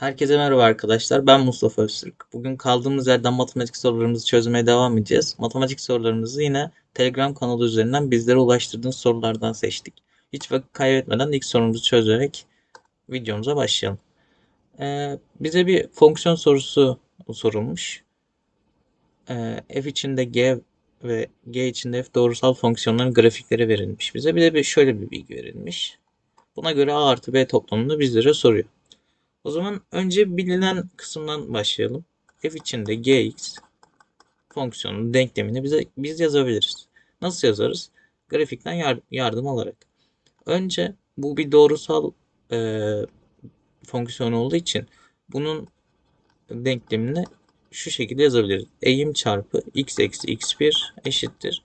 Herkese merhaba arkadaşlar. Ben Mustafa Öztürk. Bugün kaldığımız yerden matematik sorularımızı çözmeye devam edeceğiz. Matematik sorularımızı yine Telegram kanalı üzerinden bizlere ulaştırdığınız sorulardan seçtik. Hiç vakit kaybetmeden ilk sorumuzu çözerek videomuza başlayalım. Ee, bize bir fonksiyon sorusu sorulmuş. Ee, f içinde g ve g içinde f doğrusal fonksiyonların grafikleri verilmiş. Bize bir de bir şöyle bir bilgi verilmiş. Buna göre a artı b toplamını bizlere soruyor. O zaman önce bilinen kısımdan başlayalım. f içinde gx fonksiyonunun denklemini bize biz yazabiliriz. Nasıl yazarız? Grafikten yar- yardım alarak. Önce bu bir doğrusal e, fonksiyon olduğu için bunun denklemini şu şekilde yazabiliriz. Eğim çarpı x eksi x1 eşittir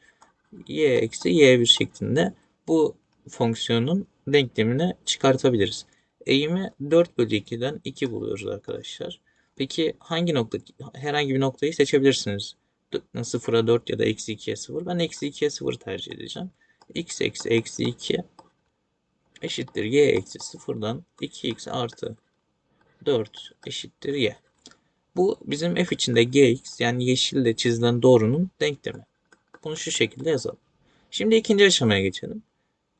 y eksi y1 şeklinde bu fonksiyonun denklemini çıkartabiliriz. Eğimi 4 bölü 2'den 2 buluyoruz arkadaşlar. Peki hangi nokta? Herhangi bir noktayı seçebilirsiniz. 0'a 4 ya da eksi 2'ye 0. Ben eksi 2'ye 0 tercih edeceğim. x eksi eksi 2 eşittir y eksi 0'dan 2x artı 4 eşittir y. Bu bizim f içinde gx yani yeşille çizilen doğrunun denklemi. Bunu şu şekilde yazalım. Şimdi ikinci aşamaya geçelim.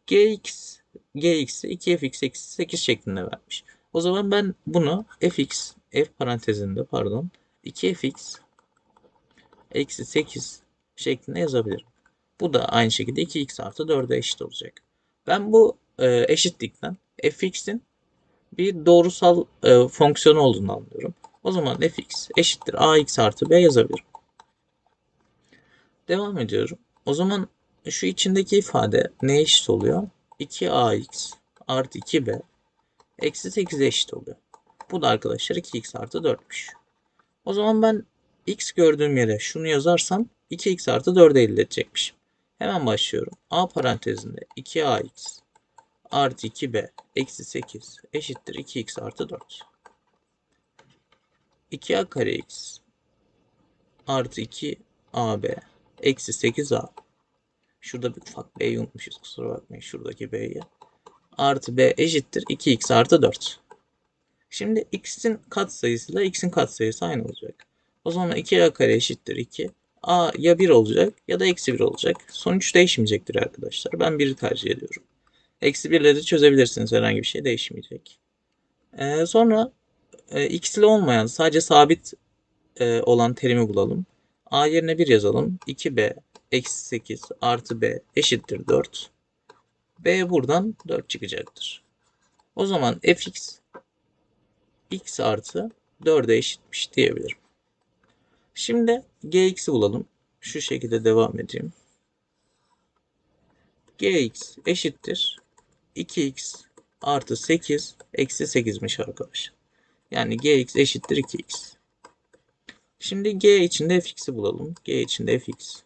gx gx'i 2fx eksi 8 şeklinde vermiş. O zaman ben bunu fx f parantezinde pardon 2fx eksi 8 şeklinde yazabilirim. Bu da aynı şekilde 2x artı 4'e eşit olacak. Ben bu e, eşitlikten fx'in bir doğrusal e, fonksiyonu olduğunu anlıyorum. O zaman fx eşittir ax artı b yazabilirim. Devam ediyorum. O zaman şu içindeki ifade neye eşit oluyor? 2ax artı 2b eksi 8'e eşit oluyor. Bu da arkadaşlar 2x artı 4'müş. O zaman ben x gördüğüm yere şunu yazarsam 2x artı 4'ü elde edecekmişim. Hemen başlıyorum. a parantezinde 2ax artı 2b eksi 8 eşittir 2x artı 4. 2a kare x artı 2ab eksi 8a Şurada bir ufak b'yi unutmuşuz. Kusura bakmayın şuradaki b'yi. Artı b eşittir 2x artı 4. Şimdi x'in katsayısıyla x'in katsayısı aynı olacak. O zaman 2a kare eşittir 2. a ya 1 olacak ya da eksi 1 olacak. Sonuç değişmeyecektir arkadaşlar. Ben 1'i tercih ediyorum. Eksi 1 ile de çözebilirsiniz. Herhangi bir şey değişmeyecek. Ee, sonra e, x'li olmayan sadece sabit e, olan terimi bulalım. a yerine 1 yazalım. 2b eksi 8 artı b eşittir 4. b buradan 4 çıkacaktır. O zaman fx x artı 4'e eşitmiş diyebilirim. Şimdi gx'i bulalım. Şu şekilde devam edeyim. gx eşittir 2x artı 8 eksi 8'miş arkadaşlar. Yani gx eşittir 2x. Şimdi g içinde fx'i bulalım. g içinde fx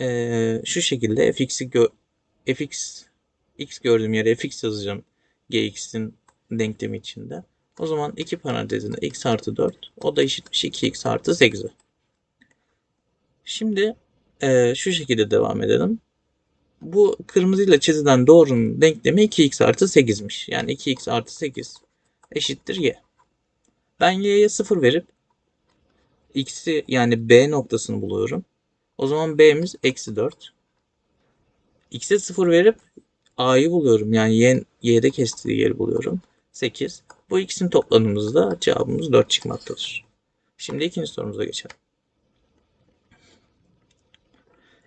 ee, şu şekilde fx'i gö fx x gördüğüm yere fx yazacağım gx'in denklemi içinde. O zaman iki parantezinde x artı 4 o da eşitmiş 2x artı 8'e. Şimdi e, şu şekilde devam edelim. Bu kırmızıyla çizilen doğrunun denklemi 2x artı 8'miş. Yani 2x artı 8 eşittir y. Ben y'ye 0 verip x'i yani b noktasını buluyorum. O zaman b'miz eksi 4. x'e 0 verip a'yı buluyorum. Yani y, y'de kestiği yeri buluyorum. 8. Bu ikisini topladığımızda cevabımız 4 çıkmaktadır. Şimdi ikinci sorumuza geçelim.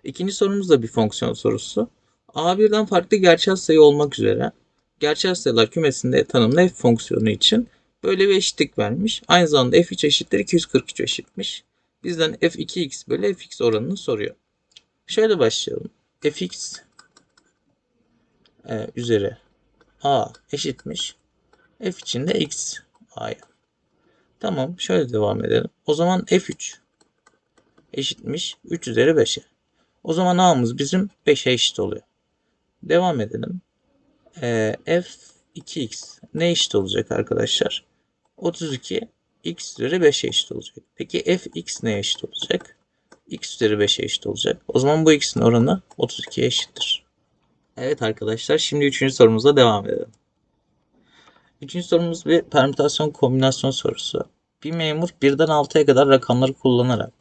İkinci sorumuz da bir fonksiyon sorusu. A birden farklı gerçel sayı olmak üzere gerçel sayılar kümesinde tanımlı f fonksiyonu için böyle bir eşitlik vermiş. Aynı zamanda f3 eşittir 243 eşitmiş bizden f2x bölü fx oranını soruyor. Şöyle başlayalım. fx e, üzeri a eşitmiş. f içinde x a'ya. Tamam şöyle devam edelim. O zaman f3 eşitmiş 3 üzeri 5'e. O zaman a'mız bizim 5'e eşit oluyor. Devam edelim. E, f2x ne eşit olacak arkadaşlar? 32 x üzeri 5'e eşit olacak. Peki fx neye eşit olacak? x üzeri 5'e eşit olacak. O zaman bu x'in oranı 32'ye eşittir. Evet arkadaşlar şimdi üçüncü sorumuzla devam edelim. Üçüncü sorumuz bir permütasyon kombinasyon sorusu. Bir memur birden 6'ya kadar rakamları kullanarak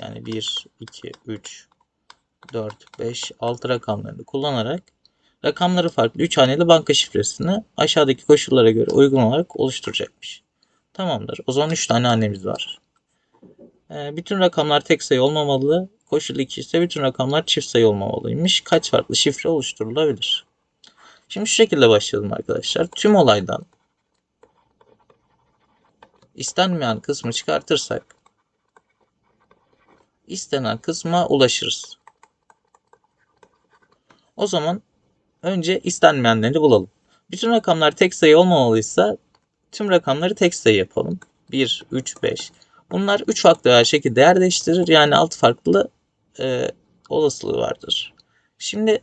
yani 1, 2, 3, 4, 5, 6 rakamlarını kullanarak rakamları farklı 3 haneli banka şifresini aşağıdaki koşullara göre uygun olarak oluşturacakmış. Tamamdır. O zaman 3 tane hanemiz var. Ee, bütün rakamlar tek sayı olmamalı. Koşul 2 ise bütün rakamlar çift sayı olmamalıymış. Kaç farklı şifre oluşturulabilir? Şimdi şu şekilde başlayalım arkadaşlar. Tüm olaydan istenmeyen kısmı çıkartırsak istenen kısma ulaşırız. O zaman önce istenmeyenleri bulalım. Bütün rakamlar tek sayı olmamalıysa tüm rakamları tek sayı yapalım. 1, 3, 5. Bunlar 3 faktörel şekilde yer değiştirir. Yani 6 farklı e, olasılığı vardır. Şimdi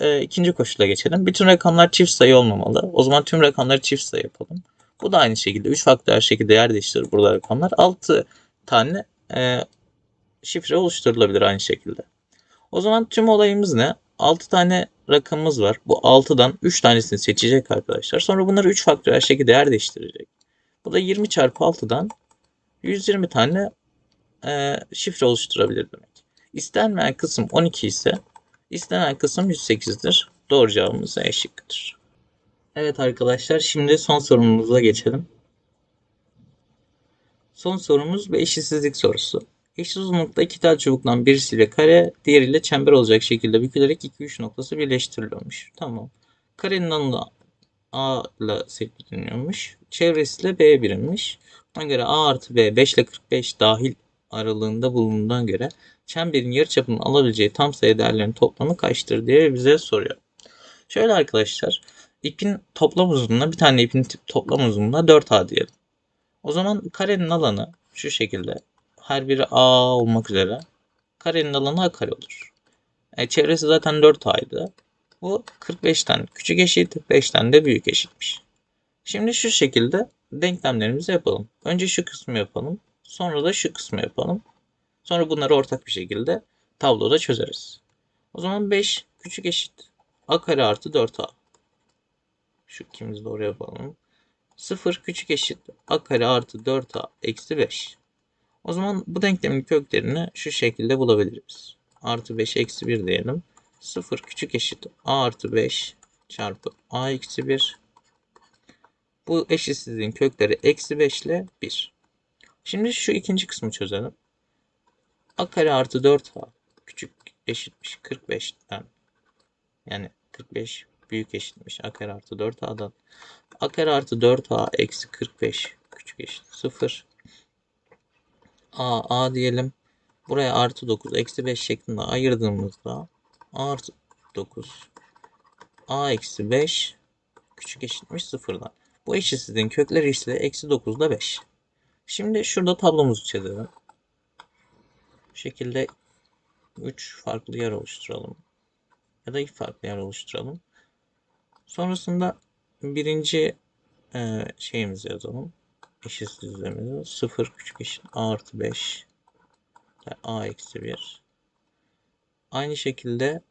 e, ikinci koşula geçelim. Bütün rakamlar çift sayı olmamalı. O zaman tüm rakamları çift sayı yapalım. Bu da aynı şekilde 3 faktörel şekilde yer değiştirir burada rakamlar. 6 tane e, şifre oluşturulabilir aynı şekilde. O zaman tüm olayımız ne? 6 tane rakamımız var. Bu 6'dan 3 tanesini seçecek arkadaşlar. Sonra bunları 3 faktörel şekilde yer değiştirecek. Bu da 20 çarpı 6'dan 120 tane e, şifre oluşturabilir demek. İstenmeyen kısım 12 ise istenen kısım 108'dir. Doğru cevabımız E şıkkıdır. Evet arkadaşlar şimdi son sorumuza geçelim. Son sorumuz bir eşitsizlik sorusu. Eşit uzunlukta iki tel çubuktan birisiyle kare, diğeriyle çember olacak şekilde bükülerek iki uç noktası birleştiriliyormuş. Tamam. Karenin alanı A ile seçiliniyormuş. Çevresi de B birimmiş. Buna göre A artı B 5 ile 45 dahil aralığında bulunduğundan göre çemberin yarıçapının alabileceği tam sayı değerlerinin toplamı kaçtır diye bize soruyor. Şöyle arkadaşlar ipin toplam uzunluğuna bir tane ipin toplam uzunluğuna 4A diyelim. O zaman karenin alanı şu şekilde her biri A olmak üzere karenin alanı A kare olur. E, çevresi zaten 4A'ydı. Bu 45 tane küçük eşit, 5 tane de büyük eşitmiş. Şimdi şu şekilde denklemlerimizi yapalım. Önce şu kısmı yapalım. Sonra da şu kısmı yapalım. Sonra bunları ortak bir şekilde tabloda çözeriz. O zaman 5 küçük eşit a kare artı 4a. Şu ikimizi de oraya yapalım. 0 küçük eşit a kare artı 4a eksi 5. O zaman bu denklemin köklerini şu şekilde bulabiliriz. Artı 5 eksi 1 diyelim. 0 küçük eşit a artı 5 çarpı a eksi 1. Bu eşitsizliğin kökleri eksi 5 ile 1. Şimdi şu ikinci kısmı çözelim. a kare artı 4a küçük eşitmiş 45'ten. Yani 45 büyük eşitmiş a kare artı 4a'dan. a kare artı 4a eksi 45 küçük eşit 0. a a diyelim. Buraya artı 9 eksi 5 şeklinde ayırdığımızda artı 9 a eksi 5 küçük eşitmiş 0'dan. Bu eşitsizliğin kökleri ise eksi 9 ile 5. Şimdi şurada tablomuzu çizelim. Bu şekilde 3 farklı yer oluşturalım. Ya da 2 farklı yer oluşturalım. Sonrasında birinci e, şeyimizi yazalım. Eşitsizliğimizi 0 küçük eşit a artı 5 a eksi 1. Aynı şekilde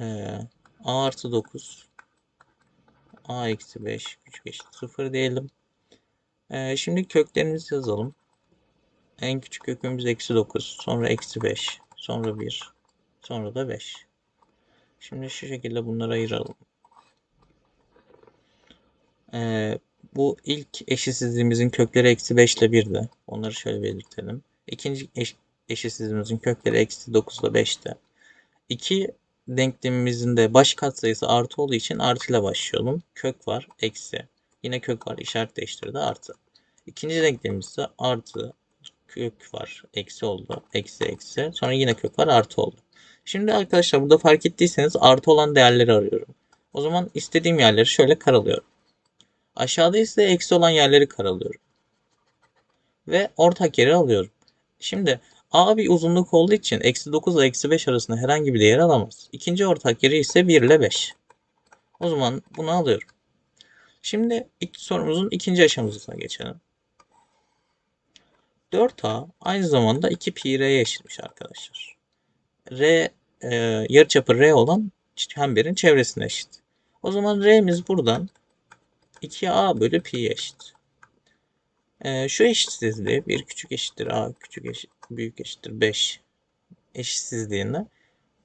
e, a artı 9 a eksi 5 küçük eşit 0 diyelim. Ee, şimdi köklerimizi yazalım. En küçük kökümüz eksi 9. Sonra eksi 5. Sonra 1. Sonra da 5. Şimdi şu şekilde bunları ayıralım. Ee, bu ilk eşitsizliğimizin kökleri eksi 5 ile 1'de. Onları şöyle belirtelim. İkinci eş, eşitsizliğimizin kökleri eksi 9 ile 5'te. İki denklemimizin de baş katsayısı artı olduğu için artı ile başlayalım. Kök var, eksi. Yine kök var, işaret değiştirdi, artı. İkinci denklemimizde artı, kök var, eksi oldu, eksi eksi. Sonra yine kök var, artı oldu. Şimdi arkadaşlar burada fark ettiyseniz artı olan değerleri arıyorum. O zaman istediğim yerleri şöyle karalıyorum. Aşağıda ise eksi olan yerleri karalıyorum. Ve ortak yeri alıyorum. Şimdi A bir uzunluk olduğu için eksi 9 ile eksi 5 arasında herhangi bir değer alamaz. İkinci ortak yeri ise 1 ile 5. O zaman bunu alıyorum. Şimdi ilk sorumuzun ikinci aşamasına geçelim. 4A aynı zamanda 2 pi r'ye eşitmiş arkadaşlar. R e, yarıçapı r olan çemberin çevresine eşit. O zaman r'miz buradan 2a bölü pi eşit. Ee, şu eşitsizliği bir küçük eşittir a küçük eşit büyük eşittir 5 eşitsizliğini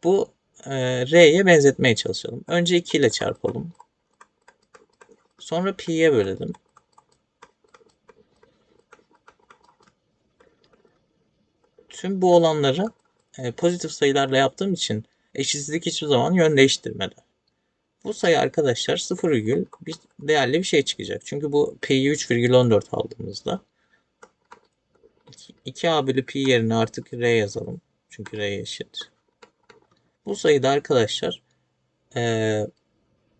bu e, r'ye benzetmeye çalışalım. Önce 2 ile çarpalım. Sonra pi'ye bölelim. Tüm bu olanları e, pozitif sayılarla yaptığım için eşitsizlik hiçbir zaman yön değiştirmedi. Bu sayı arkadaşlar 0, bir değerli bir şey çıkacak. Çünkü bu pi'yi 3,14 aldığımızda 2a bölü pi yerine artık r yazalım. Çünkü r eşit. Bu sayıda arkadaşlar e,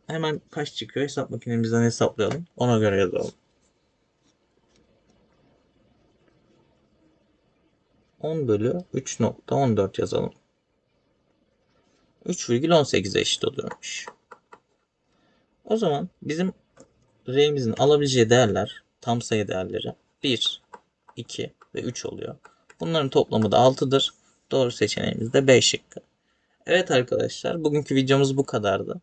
hemen kaç çıkıyor hesap makinemizden hesaplayalım. Ona göre yazalım. 10 bölü 3.14 yazalım. 3,18'e eşit oluyormuş. O zaman bizim R'imizin alabileceği değerler tam sayı değerleri 1, 2 ve 3 oluyor. Bunların toplamı da 6'dır. Doğru seçeneğimiz de B şıkkı. Evet arkadaşlar bugünkü videomuz bu kadardı.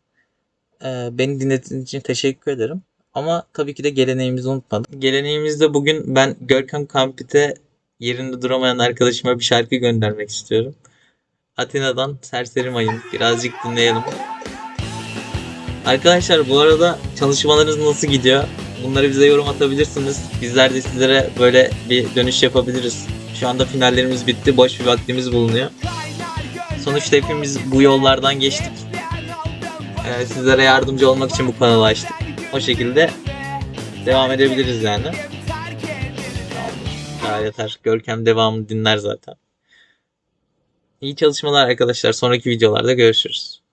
Ee, beni dinlediğiniz için teşekkür ederim. Ama tabii ki de geleneğimizi unutmadım. Geleneğimizde bugün ben Görkem Kampit'e yerinde duramayan arkadaşıma bir şarkı göndermek istiyorum. Atina'dan Serseri Mayın. Birazcık dinleyelim. Arkadaşlar bu arada çalışmalarınız nasıl gidiyor? Bunları bize yorum atabilirsiniz. Bizler de sizlere böyle bir dönüş yapabiliriz. Şu anda finallerimiz bitti. Boş bir vaktimiz bulunuyor. Sonuçta hepimiz bu yollardan geçtik. Ee, sizlere yardımcı olmak için bu kanalı açtık. O şekilde devam edebiliriz yani. Daha yeter. Görkem devamını dinler zaten. İyi çalışmalar arkadaşlar. Sonraki videolarda görüşürüz.